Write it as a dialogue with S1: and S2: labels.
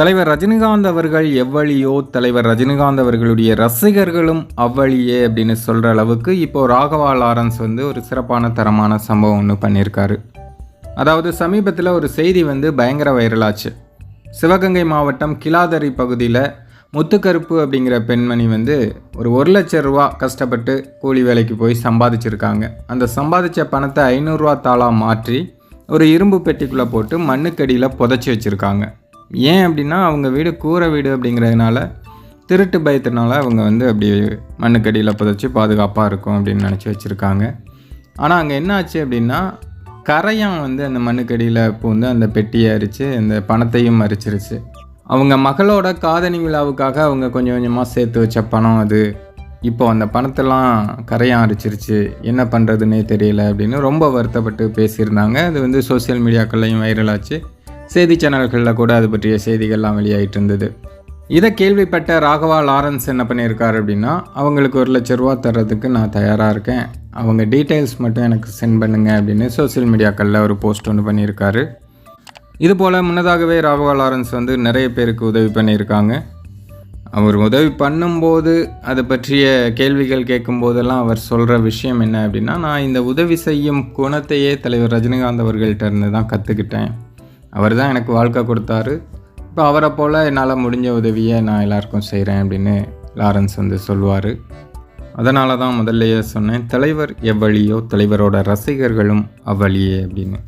S1: தலைவர் ரஜினிகாந்த் அவர்கள் எவ்வழியோ தலைவர் ரஜினிகாந்த் அவர்களுடைய ரசிகர்களும் அவ்வழியே அப்படின்னு சொல்கிற அளவுக்கு இப்போ ராகவா லாரன்ஸ் வந்து ஒரு சிறப்பான தரமான சம்பவம் ஒன்று பண்ணியிருக்காரு. அதாவது சமீபத்தில் ஒரு செய்தி வந்து பயங்கர வைரலாச்சு சிவகங்கை மாவட்டம் கிலாதரி பகுதியில் முத்துக்கருப்பு அப்படிங்கிற பெண்மணி வந்து ஒரு ஒரு லட்ச ரூபா கஷ்டப்பட்டு கூலி வேலைக்கு போய் சம்பாதிச்சிருக்காங்க. அந்த சம்பாதிச்ச பணத்தை ஐநூறுரூவா தாளாக மாற்றி ஒரு இரும்பு பெட்டிக்குள்ளே போட்டு மண்ணுக்கடியில் புதைச்சி வச்சுருக்காங்க. ஏன் அப்படின்னா அவங்க வீடு கூரை வீடு அப்படிங்கிறதுனால திருட்டு பயத்தினால அவங்க வந்து அப்படி மண்ணுக்கடியில் புதைச்சி பாதுகாப்பாக இருக்கும் அப்படின்னு நினச்சி வச்சுருக்காங்க. ஆனால் அங்கே என்ன ஆச்சு அப்படின்னா கரையான் வந்து அந்த மண்ணுக்கடியில் பூந்து அந்த பெட்டியை அரித்து அந்த பணத்தையும் அரிச்சிருச்சு அவங்க மகளோட காதணி விழாவுக்காக அவங்க கொஞ்சம் கொஞ்சமாக சேர்த்து வச்ச பணம் அது. இப்போ அந்த பணத்தெல்லாம் கரையான் அரிச்சிருச்சு. என்ன பண்ணுறதுன்னே தெரியல அப்படின்னு ரொம்ப வருத்தப்பட்டு பேசியிருந்தாங்க. அது வந்து சோஷியல் மீடியாக்கள்லையும் வைரலாச்சு செய்தி சேனல்களில் கூட அது பற்றிய செய்திகள்லாம் வெளியாகிட்டு இருந்தது இதை கேள்விப்பட்ட ராகவா லாரன்ஸ் என்ன பண்ணியிருக்காரு அப்படின்னா அவங்களுக்கு ஒரு லட்ச ரூபா தர்றதுக்கு நான் தயாராக இருக்கேன். அவங்க டீட்டெயில்ஸ் மட்டும் எனக்கு சென்ட் பண்ணுங்கள் அப்படின்னு சோஷியல் மீடியாக்களில் ஒரு போஸ்ட் ஒன்று பண்ணியிருக்காரு. இது போல் முன்னதாகவே ராகவா லாரன்ஸ் வந்து நிறைய பேருக்கு உதவி பண்ணியிருக்காங்க. அவர் உதவி பண்ணும்போது அதை பற்றிய கேள்விகள் கேட்கும்போதெல்லாம் அவர் சொல்கிற விஷயம் என்ன அப்படின்னா நான் இந்த உதவி செய்யும் குணத்தையே தலைவர் ரஜினிகாந்த் அவர்கள்ட்ட இருந்து தான் கற்றுக்கிட்டேன் அவர் தான் எனக்கு வாழ்க்கை கொடுத்தாரு. இப்போ அவரை போல் என்னால் முடிஞ்ச உதவியை நான் எல்லாருக்கும் செய்கிறேன் அப்படின்னு லாரன்ஸ் வந்து சொல்லுவார். அதனால தான் முதல்லையே சொன்னேன் தலைவர் எவ்வழியோ தலைவரோட ரசிகர்களும் அவ்வழியே அப்படின்னு.